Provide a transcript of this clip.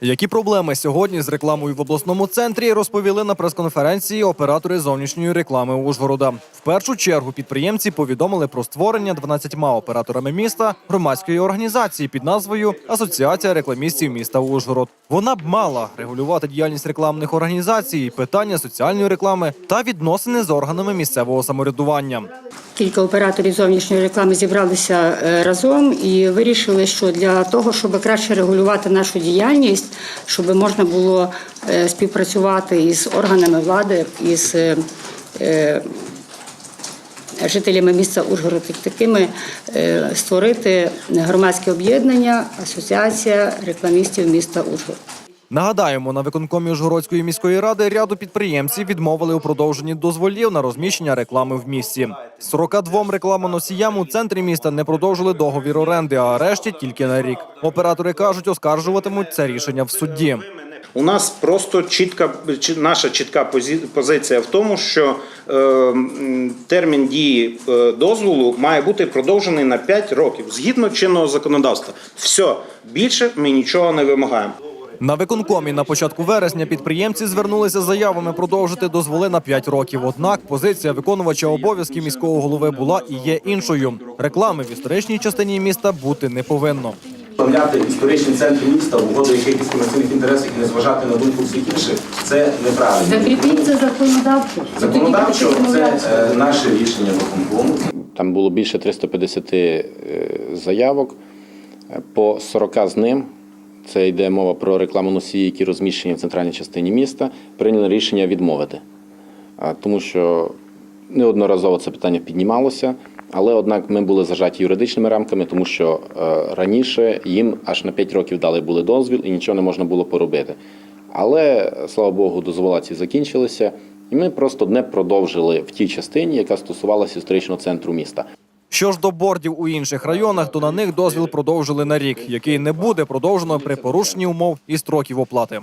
Які проблеми сьогодні з рекламою в обласному центрі розповіли на прес-конференції оператори зовнішньої реклами Ужгорода. В першу чергу підприємці повідомили про створення 12 операторами міста громадської організації під назвою Асоціація рекламістів міста Ужгород. Вона б мала регулювати діяльність рекламних організацій, питання соціальної реклами та відносини з органами місцевого самоврядування. Кілька операторів зовнішньої реклами зібралися е, разом і вирішили, що для того, щоб краще регулювати нашу діяльність, щоб можна було е, співпрацювати із органами влади, із е, жителями міста Ужгород, як такими створити громадське об'єднання, асоціація рекламістів міста Ужгород. Нагадаємо, на виконкомі Ужгородської міської ради ряду підприємців відмовили у продовженні дозволів на розміщення реклами в місті. 42 рекламоносіям у центрі міста не продовжили договір оренди, а решті тільки на рік. Оператори кажуть, оскаржуватимуть це рішення в суді. У нас просто чітка наша чітка позиція в тому, що е, термін дії е, дозволу має бути продовжений на 5 років згідно чинного законодавства. Все більше ми нічого не вимагаємо. На виконкомі на початку вересня підприємці звернулися з заявами продовжити дозволи на 5 років. Однак позиція виконувача обов'язків міського голови була і є іншою. Реклами в історичній частині міста бути не повинно. Вставляти історичні центри міста в угоду якихось комерційних інтересів і не зважати на думку всіх інших це неправильно. Закріпіть це законодавчо. Законодавчо це е, наше рішення виконкому. Там було більше 350 е, заявок. Е, По 40 з ним, це йде мова про рекламу носії, які розміщені в центральній частині міста, прийняли рішення відмовити. Тому що неодноразово це питання піднімалося, але однак ми були зажаті юридичними рамками, тому що е, раніше їм аж на 5 років дали були дозвіл і нічого не можна було поробити. Але, слава Богу, дозвола ці закінчилися, і ми просто не продовжили в тій частині, яка стосувалася історичного центру міста. Що ж до бордів у інших районах, то на них дозвіл продовжили на рік, який не буде продовжено при порушенні умов і строків оплати.